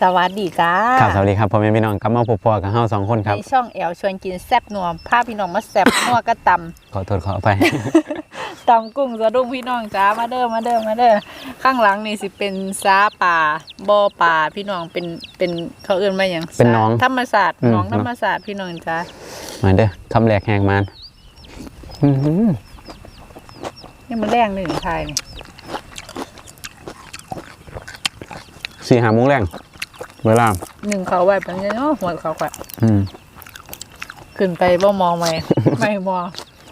สวัสดีจ้าครับสวัสดีครับพ่อแม่พี่น้องกลับมาพบๆกับเฮาสองคนครับในช่องแอลชวนกินแซ่บนัวพาพี่น้องมาแซ่บนัวกระตขอโทษขออภัยำตำกุ้งสะดุ้งพี่น้องจ้ามาเด้อมาเด้อมาเด้อข้างหลังนี่สิเป็นซาป่าบ่อป่าพี่น้องเป็นเป็นเขาเอื่นมาอย่างเป็นหนองธรรมศาสตร์อืมหนองธรรมศาสตร์พี่น้องจ้ามาเด้อคำแรกแหกมันอื้อหือนี่มันแรงหนึ่งไทยนี่สี่หาโมุ้งแรง เวลาหนึ่งเขาไว้เป็นไงเนาะหัวเขาแขวะอืมขึ้นไปบ่มองไหม ไม่มอง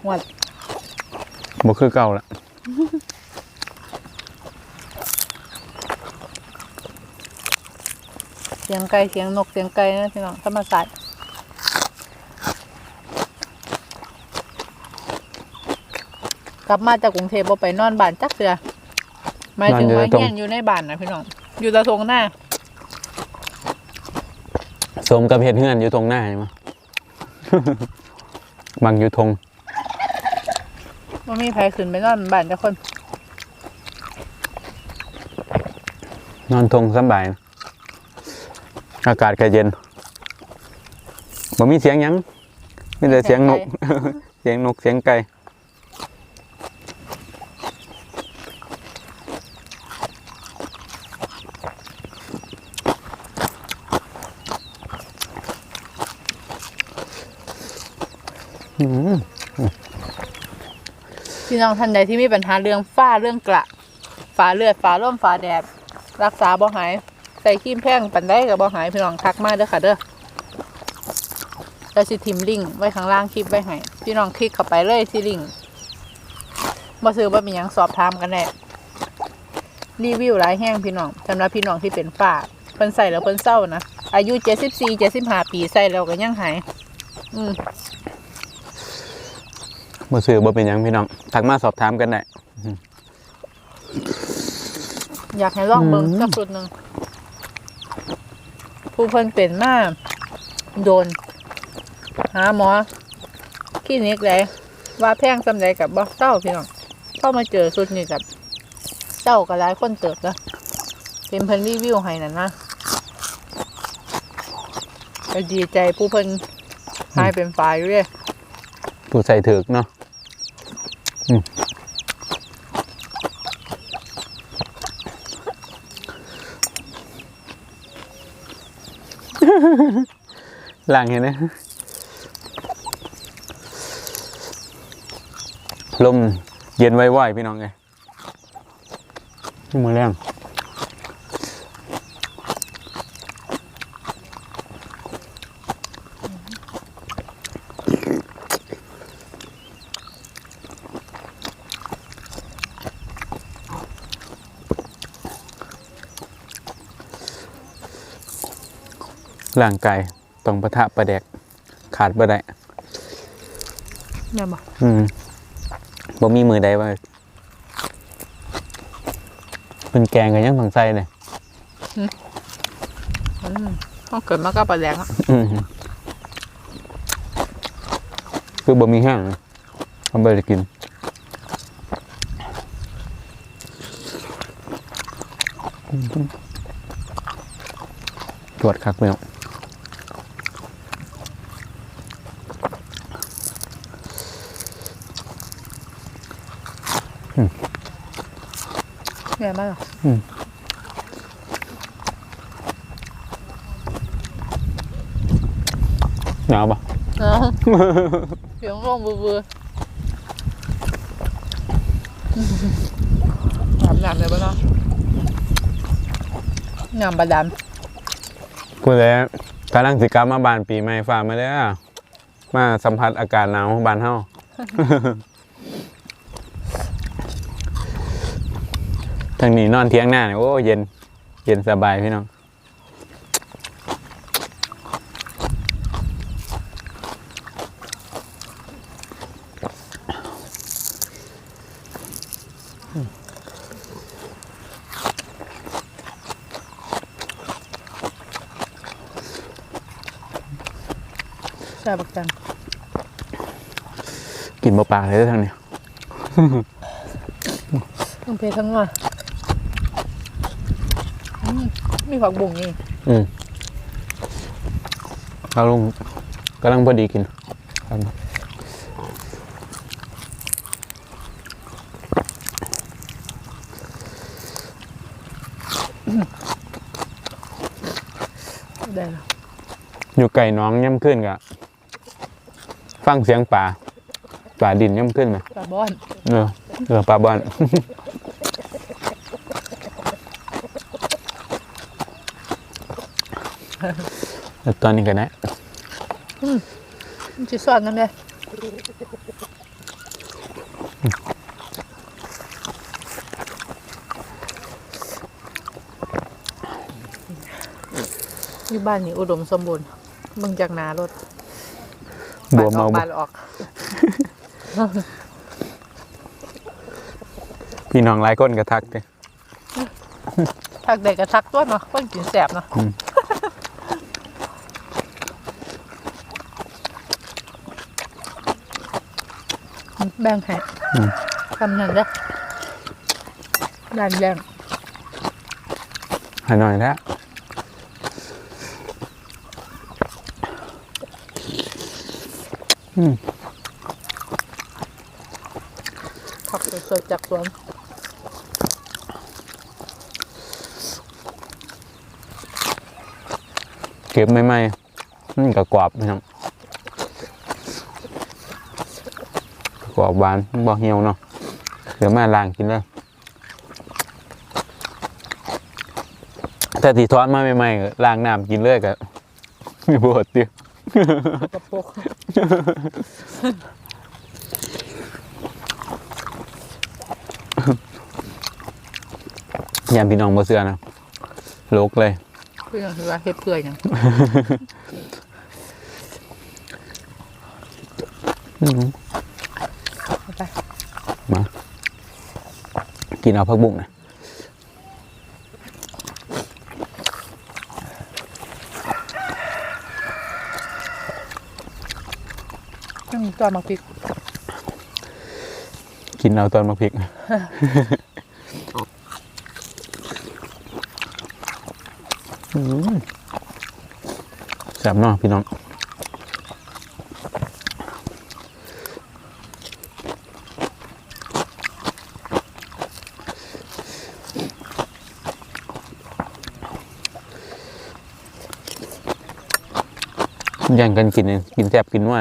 หัวบ่คือเก่าละเสียงไก่เสียงนกเสียงไก่นะพี่น้องธรรมศาสตร์กลับมาจากกรุงเทพบ่ไปนอนบ้านจักเสือหมายถึงว่าเฮียนอยู่ในบ้านนะพี่น้อง อยู่ตะทงหน้า สมกับเฮ็ดเฮือนอยู่ตรงหน้าใช่ไหมบังอยู่ทงว่ามีใครขึ้นไปนอนบ้านจักคน นอนทงสำบายนะอากาศก็เย็นบ่มีเสียงหยังมีแต่เสียงนก เสียงนกเสียงไก่ พี่น้องท่านใดที่มีปัญหาเรื่องฝ้าเรื่องกระฝาเลือดฝาร่มฝาแดด รักษาบ่หาย ใส่ครีมแพงปันได้กับบ่หายพี่น้องทักมาเด้อค่ะเด้อแล้วสิทิมลิงไว้ข้างล่างคลิปไว้ให้พี่น้องคลิกเข้าไปเลยที่ลิงก์บ่ซื้อบ่ามีหยังสอบถามกันแน่รีวิวหลายแห้งพี่น้องสำหรับพี่น้องที่เป็นฝ้าเพิ่นใส่แล้วเพิ่นเศร้านะอายุ74 75ปีใส่แล้วก็ยังหาย อืม บ่ซื้อบ่เป็นหยังพี่น้องทักมาสอบถามกันได้อยากให้ลองเบิ่งอืมสักชุดหนึ่งผู้เพิ่นเป็นมาโดน หาหมอคลินิกเลยว่าแพงสำใดกับบ่เศร้าพี่น้องเข้ามาเจอสุดนี่กับเจ้ากับหลายคนเติบแล้วเป็นเพิ่นรีวิวให้นั่นนะก็ดีใจผู้เพิ่นหายเป็นฝ่ายอยู่เลยผู้ใส่ถึกเนาะอืม หลังเห็นไหมลมเย็นไวๆพี่น้องไงมือแรง ร่างกายต้องประทะประแดกขาดบ่ได้เนี่ยบ่อืมบ่มีมือใดว่าเป็นแกงกันยังต้องใส่เลยอืมเขาเกิดมาก็ปลาแดงอะอืมคือบ่มีแห้งทำไปจะกินตรวจคักไปเนาะเนี่ยมากหนาวปะเนาะเสียงร้องเบื่อๆอาบน้ำเลยปะเนาะน้ำบาดาลพูดเลยกำลังสิกลับมาบานปีใหม่ฝ่ามาเด้อมาสัมผัสอากาศหนาวของบ้านเฮา ทางนี้นอนเที่ยงหน้าเนี่ยโอ้เย็น เย็นสบายพี่น้องใช่บักจันกินบ่ปากเลยเด้อทางนี้ต้องเพทั้งว่าอื มมีผักบุ้งนี่อืมเราลงกำลังพอดีกินครับได้แล้วอยู่ไก่น้องย่ำขึ้นกะฟังเสียงป่าป่าดินย่ำขึ้นไหมปลาบอนเออเออป่าบ้าน แล้วตอนนี้กันนะมันจะซ่อนนั่นเลยที่บ้านนี่อุดมสมบูรณ์มึงจากนารถบัวเมาปดออก พี่น้องหลายคนก็ทักเลยทักเด็กก็ทักตัวเนาะคนกินแสบเนาะ แบ่งให้ทำนั่นเด้อด้านแบ่งให้หน่อยแล้วอืมผักสดๆจากสวนเก็บไม่ไหมมันก็กรอบนะครับ กรอบหวานบ่เหี่ยวเนาะเดี๋ยวมาล้างกินเลยแต่ตีทอดมาใหม่ๆก็ล้างน้ำกินเลยก็มีบวดเดียวกระปกยามพี่น้องบ่เสือนะโลกเลยเพื่อนคือว่าเฮ็ดเพื่อหยังอืมเอาไป มา กินเอาพักบุ้งนะอืมตัวมักพริกกินเอาตอนมาพริกอืมแซ่บเนาะพี่น้อง แย่งกันกินเองกินแซ่บกินว่า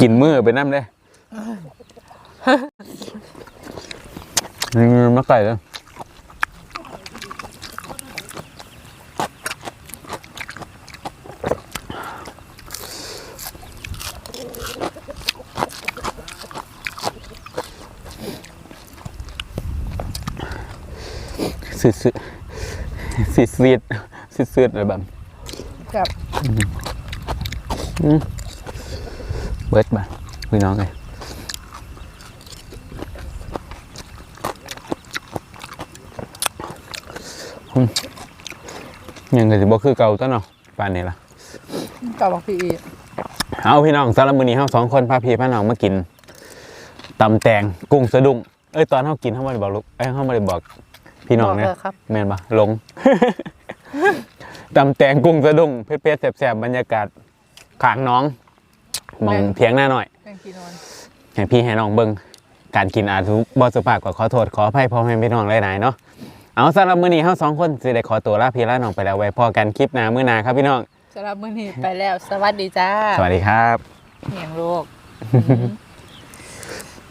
กินมือไปน้ำเลยนี่มาไก่เลย สิสิสิสิสิสิอะไรแบบครับเบิดบ่าพี่น้องเลยยังไงสิบ่คือเก่าตัวเนาะป่านนี้ล่ะตัวมักพริกอีเอาพี่น้องสำหรับมื้อนี้เฮาสองคนพาพี่พาน้องมากินตำแตงกุ้งสะดุ้งเอ้ยตอนเฮากินเฮาบ่ได้บอกลูกเอ้ยเฮาบ่ได้บอก พี่น้องบกเนี่ยเลยครับแม่นปะหลงตำแตงกุ้งสะดุ้งเผ็ดๆแซ่บๆบรรยากาศขางน้องมองเพียงหน้าหน่อยแกงกีนอนให้พี่ให้น้องเบิ่งการกินอาจทุกบ่สุภาพก็ขอโทษขออภัยพ่อแม่พี่น้องหลายๆเนาะเอาสำหรับมื้อนี้เฮาสองคนสิได้ขอตัวลาพี่ลาน้องไปแล้วไว้พอกันคลิปหน้ามื้อหน้าครับพี่น้องสำหรับมื้อนี้ไปแล้ว สวัสดีจ้า สวัสดีครับเหียงโลก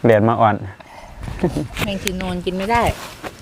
เรียนมาอ่อนแมงกีนอนกินไม่ได้อ